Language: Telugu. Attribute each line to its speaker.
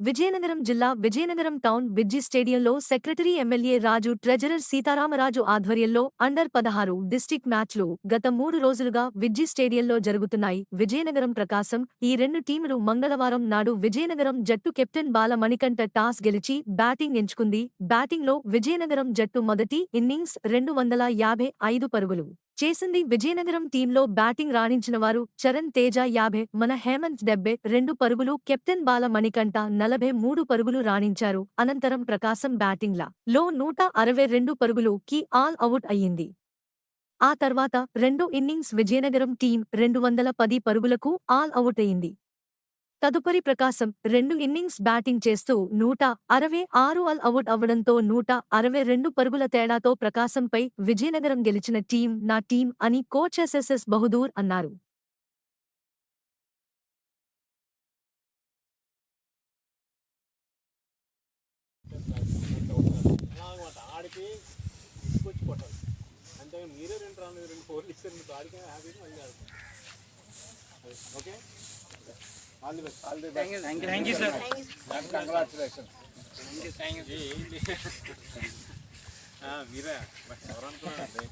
Speaker 1: విజయనగరం జిల్లా విజయనగరం టౌన్ విజ్జి స్టేడియంలో secretary MLA Raju treasurer Sitaramaraju ఆధ్వర్యంలో అండర్ పదహారు డిస్టిక్ మ్యాచ్లు గత మూడు రోజులుగా విజ్జి స్టేడియంలో జరుగుతున్నాయి. విజయనగరం ప్రకాశం ఈ రెండు టీములు మంగళవారం నాడు విజయనగరం జట్టు కెప్టెన్ బాల మణికంఠ టాస్ గెలిచి బ్యాటింగ్ ఎంచుకుంది. బ్యాటింగ్లో విజయనగరం జట్టు మొదటి ఇన్నింగ్స్ రెండు వందల యాభై ఐదు పరుగులు. చేసింది విజయనగరం టీంలో బ్యాటింగ్ రాణించిన వారు చరణ్ తేజ యాభై మన హేమంత్ డెబ్బే రెండు పరుగులు కెప్టెన్ బాల మణికంఠ నలభై మూడు పరుగులు రాణించారు అనంతరం ప్రకాశం బ్యాటింగ్ల లో నూట అరవై రెండు పరుగులు కీ ఆల్ అవుట్ అయ్యింది. ఆ తర్వాత రెండో ఇన్నింగ్స్ విజయనగరం టీం రెండు వందల పది పరుగులకు ఆల్ అవుట్ అయింది తదుపరి ప్రకాశం రెండు ఇన్నింగ్స్ బ్యాటింగ్ చేస్తూ నూట అరవై ఆరు ఆల్ అవుట్ అవ్వడంతో నూట అరవై రెండు పరుగుల తేడాతో ప్రకాశంపై విజయనగరం గెలిచిన టీం నా టీం అని కోచ్ ఎస్ఎస్ఎస్ బహదూర్ అన్నారు.
Speaker 2: అంటే మీరే రెండు రాను రెండు ఫోర్లు ఇస్తారు మీకు హ్యాపీగా మళ్ళీ okay? All the best all the best
Speaker 3: thank you sir
Speaker 2: congratulation
Speaker 3: thank you
Speaker 2: మీరే ఎవరనుకున్నారండి